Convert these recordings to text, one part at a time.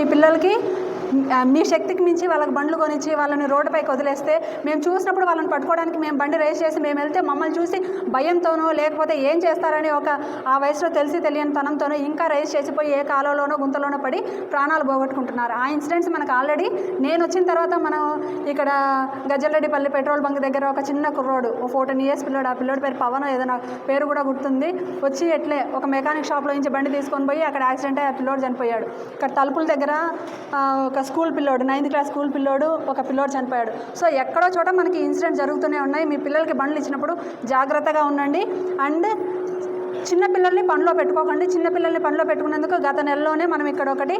మీ పిల్లలకి మీ శక్తికి మించి వాళ్ళకి బండ్లు కొనిచ్చి వాళ్ళని రోడ్డుపైకి వదిలేస్తే మేము చూసినప్పుడు వాళ్ళని పట్టుకోవడానికి మేము బండి రేస్ చేసి మేము వెళ్తే మమ్మల్ని చూసి భయంతోనో లేకపోతే ఏం చేస్తారని ఒక ఆ వయసులో తెలిసి తెలియని తనంతోనో ఇంకా రేస్ చేసిపోయి ఏ కాలంలోనో గుంతలోనో పడి ప్రాణాలు పోగొట్టుకుంటున్నారు. ఆ ఇన్సిడెంట్స్ మనకు ఆల్రెడీ నేను వచ్చిన తర్వాత మనం ఇక్కడ గజ్జలరెడ్డిపల్లి పెట్రోల్ బంక్ దగ్గర ఒక చిన్న కుర్రోడు ఓ ఫోర్టీన్ ఇయర్స్ పిల్లోడు. ఆ పిల్లోడి పేరు పవన్ ఏదైనా పేరు కూడా గుర్తుంది. వచ్చి ఎట్లే ఒక మెకానిక్ షాప్లో నుంచి బండి తీసుకొని పోయి అక్కడ యాక్సిడెంట్ అయ్యి ఆ పిల్లోడు చనిపోయాడు. ఇక్కడ తలుపుల దగ్గర ఒక ఒక స్కూల్ పిల్లోడు నైన్త్ క్లాస్ స్కూల్ పిల్లోడు ఒక పిల్లోడు చనిపోయాడు. సో ఎక్కడో చోట మనకి ఇన్సిడెంట్ జరుగుతూనే ఉన్నాయి. మీ పిల్లలకి బండ్లు ఇచ్చినప్పుడు జాగ్రత్తగా ఉండండి. అండ్ చిన్నపిల్లల్ని పనిలో పెట్టుకోకండి. చిన్నపిల్లల్ని పనిలో పెట్టుకున్నందుకు గత నెలలోనే మనం ఇక్కడ ఒకటి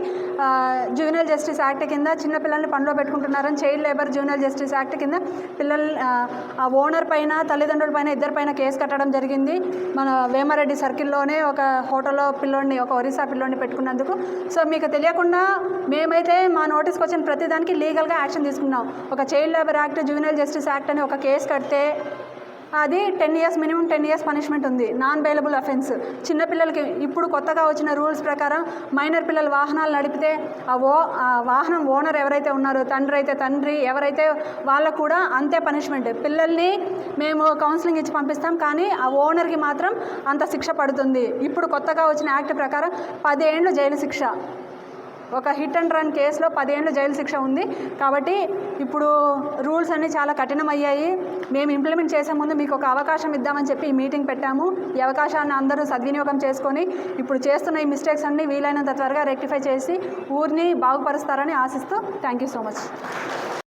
జూనియర్ జస్టిస్ యాక్ట్ కింద చిన్నపిల్లల్ని పనిలో పెట్టుకుంటున్నారని child labour junior justice act కింద పిల్లల్ ఆ, ఓనర్ పైన తల్లిదండ్రుల పైన ఇద్దరి పైన కేసు కట్టడం జరిగింది. మన వేమారెడ్డి సర్కిల్లోనే ఒక హోటల్లో పిల్లోడిని ఒక ఒరిస్సా పిల్లోడిని పెట్టుకున్నందుకు. సో మీకు తెలియకుండా మేమైతే మా నోటీస్కి వచ్చిన ప్రతిదానికి లీగల్గా యాక్షన్ తీసుకున్నాం. ఒక child labour act junior justice act అని ఒక కేసు కడితే అది ten years minimum ten years punishment ఉంది. నాన్ బెయిలబుల్ అఫెన్స్ చిన్నపిల్లలకి ఇప్పుడు కొత్తగా వచ్చిన రూల్స్ ప్రకారం మైనర్ పిల్లలు వాహనాలు నడిపితే ఆ ఓ ఆ వాహనం ఓనర్ ఎవరైతే ఉన్నారో తండ్రి అయితే తండ్రి ఎవరైతే వాళ్ళకు కూడా అంతే పనిష్మెంట్ పిల్లల్ని మేము కౌన్సిలింగ్ ఇచ్చి పంపిస్తాం కానీ ఆ ఓనర్కి మాత్రం అంత శిక్ష పడుతుంది. ఇప్పుడు కొత్తగా వచ్చిన యాక్ట్ ప్రకారం పదేళ్ళు జైలు శిక్ష. ఒక హిట్ అండ్ రన్ కేసులో పదేళ్ళు జైలు శిక్ష ఉంది. కాబట్టి ఇప్పుడు రూల్స్ అన్నీ చాలా కఠినమయ్యాయి. మేము ఇంప్లిమెంట్ చేసే ముందు మీకు ఒక అవకాశం ఇద్దామని చెప్పి ఈ మీటింగ్ పెట్టాము. ఈ అవకాశాన్ని అందరూ సద్వినియోగం చేసుకొని ఇప్పుడు చేస్తున్న ఈ మిస్టేక్స్ అన్నీ వీలైనంత త్వరగా రెక్టిఫై చేసి ఊరిని బాగుపరుస్తారని ఆశిస్తూ థ్యాంక్ యూ సో మచ్